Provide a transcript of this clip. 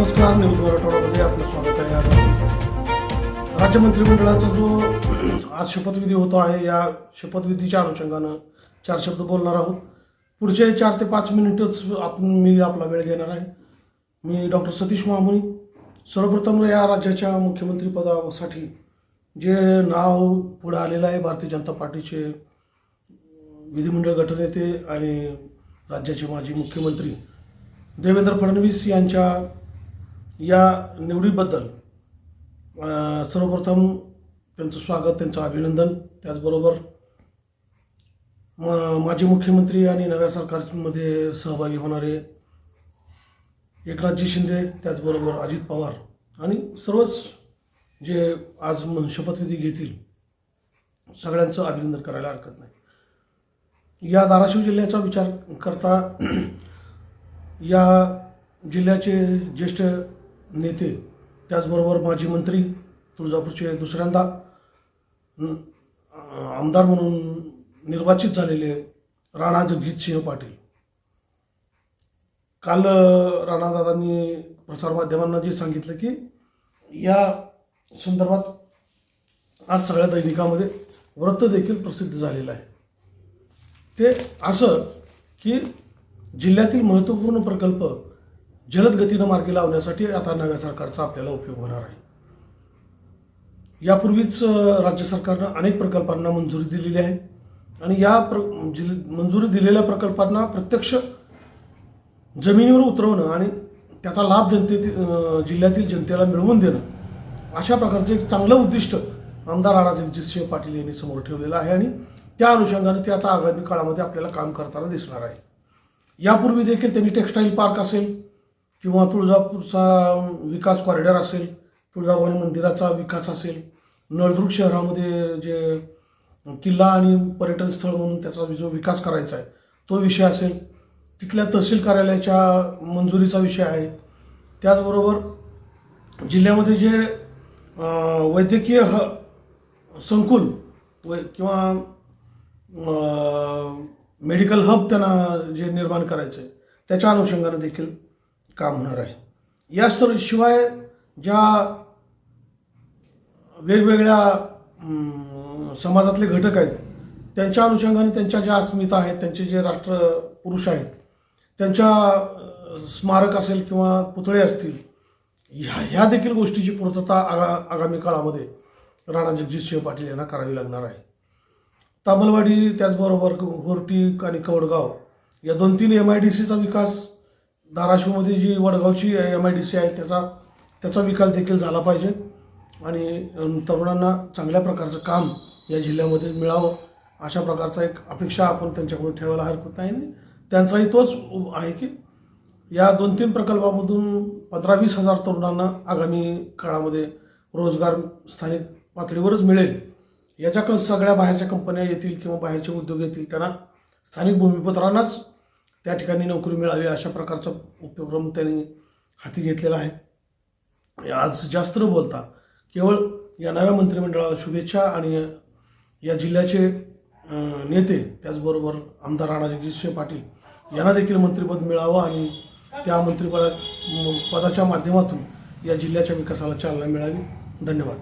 नमस्कार न्यूज मराठवाड्यामध्ये आपलं स्वागत आहे आज राज्य मंत्रिमंडळाचा जो आज शपथविधी होतो आहे या शपथविधीच्या अनुषंगानं चार शब्द बोलणार आहोत. पुढचे चार ते पाच मिनिटच आपण मी आपला वेळ घेणार आहे. मी डॉक्टर सतीश महामुनी सर्वप्रथम या राज्याच्या मुख्यमंत्रीपदासाठी जे नाव पुढे आलेलं आहे भारतीय जनता पार्टीचे विधिमंडळ गटनेते आणि राज्याचे माजी मुख्यमंत्री देवेंद्र फडणवीस यांच्या या निवडीबद्दल सर्वप्रथम त्यांचं स्वागत त्यांचं अभिनंदन. त्याचबरोबर माजी मुख्यमंत्री आणि नव्या सरकारमध्ये सहभागी होणारे एकनाथजी शिंदे त्याचबरोबर अजित पवार आणि सर्वच जे आज शपथविधी घेतील सगळ्यांचं अभिनंदन करायला हरकत नाही. या धाराशिव जिल्ह्याचा विचार करता या जिल्ह्याचे ज्येष्ठ नेते त्याचबरोबर माजी मंत्री तुळजापूरचे दुसऱ्यांदा आमदार म्हणून निर्वाचित झालेले राणा जगजितसिंह पाटील. काल राणादादांनी प्रसारमाध्यमांना जे सांगितलं की या संदर्भात आज सगळ्या दैनिकामध्ये वृत्त देखील प्रसिद्ध झालेलं आहे. ते असं की जिल्ह्यातील महत्त्वपूर्ण प्रकल्प जलद गतीनं मार्गी लावण्यासाठी आता नव्या सरकारचा आपल्याला उपयोग होणार आहे. यापूर्वीच राज्य सरकारनं अनेक प्रकल्पांना मंजुरी दिलेली आहे. आणि या प्र म्हणजे मंजुरी दिलेल्या प्रकल्पांना प्रत्यक्ष जमिनीवर उतरवणं आणि त्याचा लाभ जनते जिल्ह्यातील जनतेला मिळवून देणं अशा प्रकारचं एक चांगलं उद्दिष्ट आमदार राणा जगजितसिंह पाटील यांनी समोर ठेवलेलं आहे. आणि त्या अनुषंगाने ते आता आगामी काळामध्ये आपल्याला काम करताना दिसणार आहे. यापूर्वी देखील त्यांनी टेक्स्टाईल पार्क असेल किंवा तुळजापूरचा विकास कॉरिडॉर असेल तुळजाभवानी मंदिराचा विकास असेल नळदुर्ग शहरामध्ये जे किल्ला आणि पर्यटन स्थळ म्हणून त्याचा जो विकास करायचा आहे तो विषय असेल. तिथल्या तहसील कार्यालयाच्या मंजुरीचा विषय आहे. त्याचबरोबर जिल्ह्यामध्ये जे वैद्यकीय ह संकुल व किंवा मेडिकल हब त्यांना जे निर्माण करायचं आहे त्याच्या अनुषंगाने देखील काम होणार आहे. या सर्व शिवाय ज्या वेगवेगळ्या समाजातले घटक आहेत त्यांच्या अनुषंगाने त्यांच्या ज्या अस्मिता आहेत त्यांचे जे राष्ट्रपुरुष आहेत त्यांच्या स्मारक असेल किंवा पुतळे असतील ह्या ह्या देखील गोष्टीची पूर्तता आगा आगामी काळामध्ये राणा जगजितसिंह पाटील यांना करावी लागणार आहे. तामलवाडी त्याचबरोबर होर्टी आणि कवडगाव या दोन तीन एम आय डी सीचा विकास धाराशिवमध्ये जी वडगावची एम आय डी सी आहे त्याचा त्याचा विकास देखील झाला पाहिजे. आणि तरुणांना चांगल्या प्रकारचं काम या जिल्ह्यामध्ये मिळावं अशा प्रकारचा एक अपेक्षा आपण त्यांच्याकडून ठेवायला हरकत नाही. त्यांचाही तोच आहे की या दोन तीन प्रकल्पामधून पंधरा वीस हजार तरुणांना आगामी काळामध्ये रोजगार स्थानिक पातळीवरच मिळेल. याच्या क सगळ्या बाहेरच्या कंपन्या येतील किंवा बाहेरचे उद्योग येतील त्यांना स्थानिक भूमिपत्रांनाच त्या ठिकाणी नोकरी मिळावी अशा प्रकारचा उपक्रम त्यांनी हाती घेतलेला आहे. आज जास्त न बोलता केवळ या नव्या मंत्रिमंडळाला शुभेच्छा आणि या जिल्ह्याचे नेते त्याचबरोबर आमदार राणा जगजितसिंह पाटील यांना देखील मंत्रिपद मिळावं आणि त्या मंत्रिपदा पदाच्या माध्यमातून या जिल्ह्याच्या विकासाला चालना मिळावी. धन्यवाद.